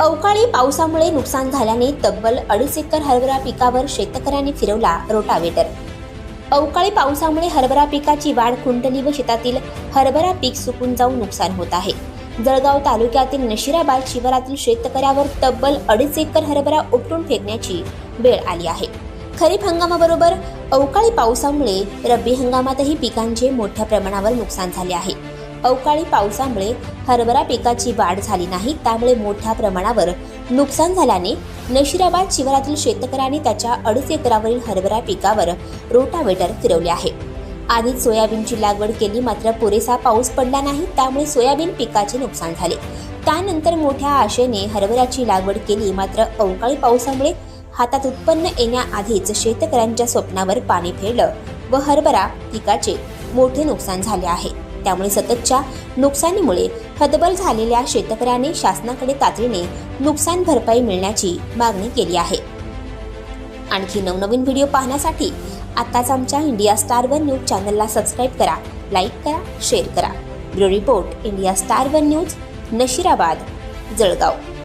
अवकाळी पावसामुळे नुकसान झाल्याने तब्बल अडीच एकर हरभरा पिकावर शेतकऱ्यांनी फिरवला रोटावेटर. अवकाळी पावसामुळे हरभरा पिकाची वाढ खुंटली व शेतातील हरभरा पीक सुकून जाऊन नुकसान होत आहे. जळगाव तालुक्यातील नशिराबाद शिवारातील शेतकऱ्यावर तब्बल अडीच एकर हरभरा उपटून फेकण्याची वेळ आली आहे. खरीप हंगामाबरोबर अवकाळी पावसामुळे रब्बी हंगामातही पिकांचे मोठ्या प्रमाणावर नुकसान झाले आहे. अवकाळी पावसामुळे हरभरा पिकाची वाढ झाली नाही त्यामुळे मोठ्या प्रमाणावर नुकसान झाल्याने नशिराबाद शिवारातील शेतकऱ्यांनी त्याच्या अडीच एकरावरील हरभरा पिकावर रोटावेटर फिरवले आहे. आधीच सोयाबीनची लागवड केली मात्र पुरेसा पाऊस पडला नाही त्यामुळे सोयाबीन पिकाचे नुकसान झाले. त्यानंतर मोठ्या आशेने हरभऱ्याची लागवड केली मात्र अवकाळी पावसामुळे हातात उत्पन्न येण्याआधीच शेतकऱ्यांच्या स्वप्नावर पाणी फेरलं व हरभरा पिकाचे मोठे नुकसान झाले आहे. त्यामुळे सततच्या नुकसानीमुळे हतबल झालेल्या शेतकऱ्याने शासनाकडे तातडीने नुकसान भरपाई मिळण्याची मागणी केली आहे. आणखी नवनवीन व्हिडिओ पाहण्यासाठी आत्ताच आमच्या इंडिया स्टार वन न्यूज चॅनलला सबस्क्राईब करा लाईक करा शेअर करा. Bureau report India Star One News Nashirabad Jalgaon.